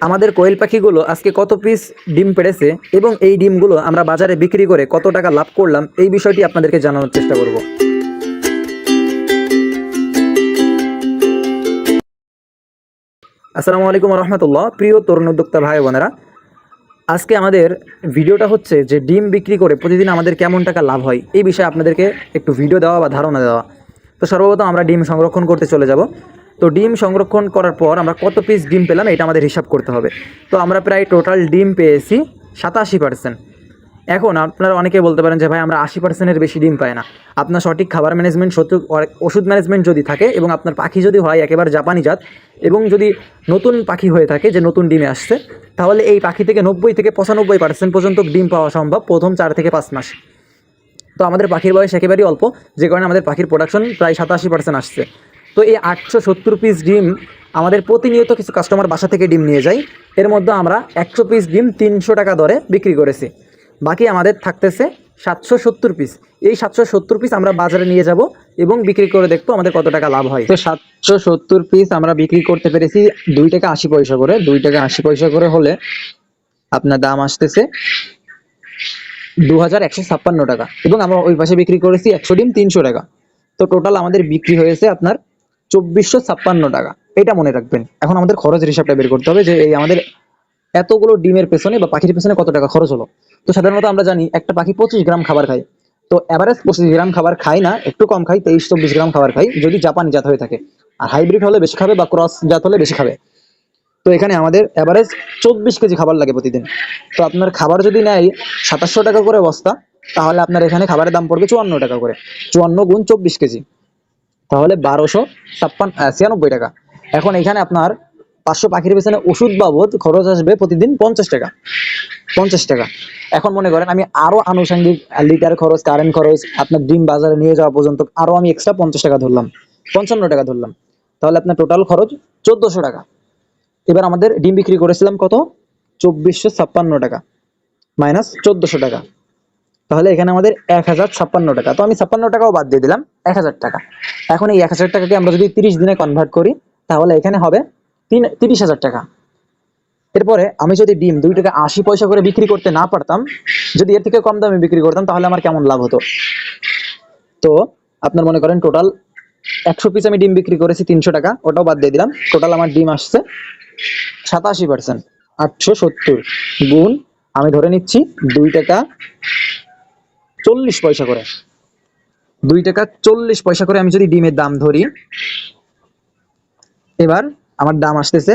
আমাদের কোয়েল পাখিগুলো আজকে কত পিস ডিম পেড়েছে এবং এই ডিমগুলো আমরা বাজারে বিক্রি করে কত টাকা লাভ করলাম, এই বিষয়টি আপনাদেরকে জানানোর চেষ্টা করব। আসসালামু আলাইকুম রহমতুল্লাহ। প্রিয় তরুণ উদ্যোক্তা ভাই বোনেরা, আজকে আমাদের ভিডিওটা হচ্ছে যে ডিম বিক্রি করে প্রতিদিন আমাদের কেমন টাকা লাভ হয়, এই বিষয়ে আপনাদেরকে একটু ভিডিও দেওয়া বা ধারণা দেওয়া। তো সর্বপ্রথম আমরা ডিম সংরক্ষণ করতে চলে যাব। তো ডিম সংরক্ষণ করার পর আমরা কত পিস ডিম পেলাম এটা আমাদের হিসাব করতে হবে। তো আমরা প্রায় টোটাল ডিম পেয়েছি সাতাশি পার্সেন্ট এখন আপনারা অনেকে বলতে পারেন যে ভাই আমরা আশি পার্সেন্টের বেশি ডিম পাই না। আপনার সঠিক খাবার ম্যানেজমেন্ট সঠিক ওষুধ ম্যানেজমেন্ট যদি থাকে এবং আপনার পাখি যদি হয় একেবারে জাপানি জাত এবং যদি নতুন পাখি হয়ে থাকে যে নতুন ডিমে আসছে, তাহলে এই পাখি থেকে নব্বই থেকে পঁচানব্বই পার্সেন্ট পর্যন্ত ডিম পাওয়া সম্ভব প্রথম চার থেকে পাঁচ মাস। তো আমাদের পাখির বয়স একেবারেই অল্প, যে কারণে আমাদের পাখির প্রোডাকশন প্রায় সাতাশি পার্সেন্ট আসছে। তো এই আটশো সত্তর পিস ডিম আমাদের প্রতিনিয়ত কিছু কাস্টমার বাসা থেকে ডিম নিয়ে যায়। এর মধ্যে আমরা একশো পিস ডিম তিনশো টাকা দরে বিক্রি করেছি। বাকি আমাদের থাকতেছে সাতশো সত্তর পিস এই সাতশো সত্তর পিস আমরা বাজারে নিয়ে যাব এবং বিক্রি করে দেখব আমাদের কত টাকা লাভ হয়। তো সাতশো সত্তর পিস আমরা বিক্রি করতে পেরেছি দুই টাকা আশি পয়সা করে। দুই টাকা আশি পয়সা করে হলে আপনার দাম আসতেছে দু হাজার একশো ছাপ্পান্ন টাকা। এবং আমরা ওই পাশে বিক্রি করেছি একশো ডিম তিনশো টাকা। তো টোটাল আমাদের বিক্রি হয়েছে আপনার চব্বিশশো ছাপ্পান্ন টাকা। এটা মনে রাখবেন। এখন আমাদের খরচের হিসাবটা বের করতে হবে যে এই আমাদের এতগুলো ডিমের পেছনে বা পাখির পেছনে কত টাকা খরচ হলো। তো সাধারণত আমরা জানি একটা পাখি পঁচিশ গ্রাম খাবার খায়। তো অ্যাভারেজ পঁচিশ গ্রাম খাবার খায় না, একটু কম খাই তেইশ চব্বিশ গ্রাম খাবার খাই যদি জাপানি জাত হয়ে থাকে। আর হাইব্রিড হলে বেশি খাবে বা ক্রস জাত হলে বেশি খাবে। তো এখানে আমাদের অ্যাভারেজ চব্বিশ কেজি খাবার লাগে প্রতিদিন। তো আপনার খাবার যদি নেয় সাতাশশো টাকা করে বস্তা, তাহলে আপনার এখানে খাবারের দাম পড়বে চুয়ান্ন টাকা করে। চুয়ান্ন গুণ চব্বিশ কেজি। তাহলে বারোশো ছাপ্পান্ন ছিয়ানব্বই টাকা। এখন এখানে আপনার পাঁচশো পাখির পেছনে ওষুধ বাবদ খরচ আসবে প্রতিদিন পঞ্চাশ টাকা পঞ্চাশ টাকা। এখন মনে করেন আমি আরও আনুষঙ্গিক লিটার খরচ কারেন্ট খরচ, আপনার ডিম বাজারে নিয়ে যাওয়া পর্যন্ত আরও আমি এক্সট্রা পঞ্চাশ টাকা ধরলাম, পঞ্চান্ন টাকা ধরলাম। তাহলে আপনার টোটাল খরচ চোদ্দশো টাকা। এবার আমাদের ডিম বিক্রি করেছিলাম কত? চব্বিশশো ছাপ্পান্ন টাকা মাইনাস চোদ্দশো টাকা। তাহলে এখানে আমাদের এক হাজার ছাপ্পান্ন টাকা। তো আমি ছাপ্পান্ন টাকাও বাদ দিয়ে দিলাম, এক হাজার টাকা। এখন এই এক হাজার টাকাকে আমরা যদি তিরিশ দিনে কনভার্ট করি, তাহলে এখানে হবে তিন, তিরিশ হাজার টাকা। এরপরে আমি যদি ডিম দুই টাকা আশি পয়সা করে বিক্রি করতে না পারতাম, যদি এর থেকে কম দামে বিক্রি করতাম, তাহলে আমার কেমন লাভ হতো? তো আপনার মনে করেন টোটাল একশো পিস আমি ডিম বিক্রি করেছি তিনশো টাকা, ওটাও বাদ দিয়ে দিলাম। টোটাল আমার ডিম আসছে সাতাশি পার্সেন্ট আটশো সত্তর। গুণ আমি ধরে নিচ্ছি দুই টাকা চল্লিশ পয়সা করে। দুই টাকা চল্লিশ পয়সা করে আমি যদি ডিমের দাম ধরি, এবার আমার দাম আসতেছে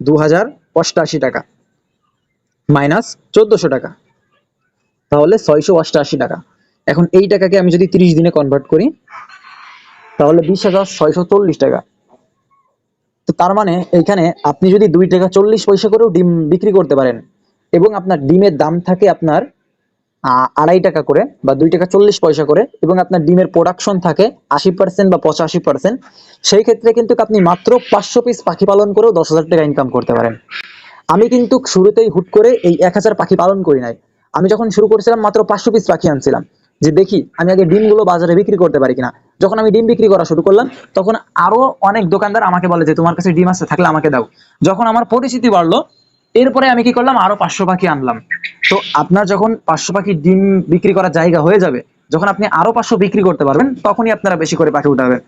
দু হাজার অষ্টাশি টাকা, মাইনাস চোদ্দশো টাকা, তাহলে ছয়শো অষ্টাশি টাকা। এখন এই টাকাকে আমি যদি তিরিশ দিনে কনভার্ট করি, তাহলে বিশ হাজার ছয়শো চল্লিশ টাকা। তো তার মানে এইখানে আপনি যদি দুই টাকা চল্লিশ পয়সা করেও ডিম বিক্রি করতে পারেন, এবং আপনার ডিমের দাম থাকে আপনার আড়াই টাকা করে বা দুই টাকা চল্লিশ পয়সা করে এবং আপনার ডিমের প্রোডাকশন থাকে আশি পার্সেন্ট বা পঁচাশি পার্সেন্ট সেই ক্ষেত্রে কিন্তু আপনি মাত্র পাঁচশো পিস পাখি পালন করেও দশ হাজার টাকা ইনকাম করতে পারেন। আমি কিন্তু শুরুতেই হুট করে এই এক হাজার পাখি পালন করি নাই। আমি যখন শুরু করেছিলাম, মাত্র পাঁচশো পিস পাখি আনছিলাম। যে দেখি, আমি আগে ডিমগুলো বাজারে বিক্রি করতে পারি কিনা। যখন আমি ডিম বিক্রি করা শুরু করলাম, তখন আরও অনেক দোকানদার আমাকে বলে যে, তোমার কাছে ডিম আসতে থাকলে আমাকে দাও। যখন আমার পরিচিতি বাড়লো এরপরে আমি কি করলাম? আরও পাঁচশো পাখি আনলাম। তো আপনার যখন পাঁচশো পাখি ডিম বিক্রি করার জায়গা হয়ে যাবে, যখন আপনি আরও পাঁচশো বিক্রি করতে পারবেন, তখনই আপনারা বেশি করে পাখি উঠাবেন।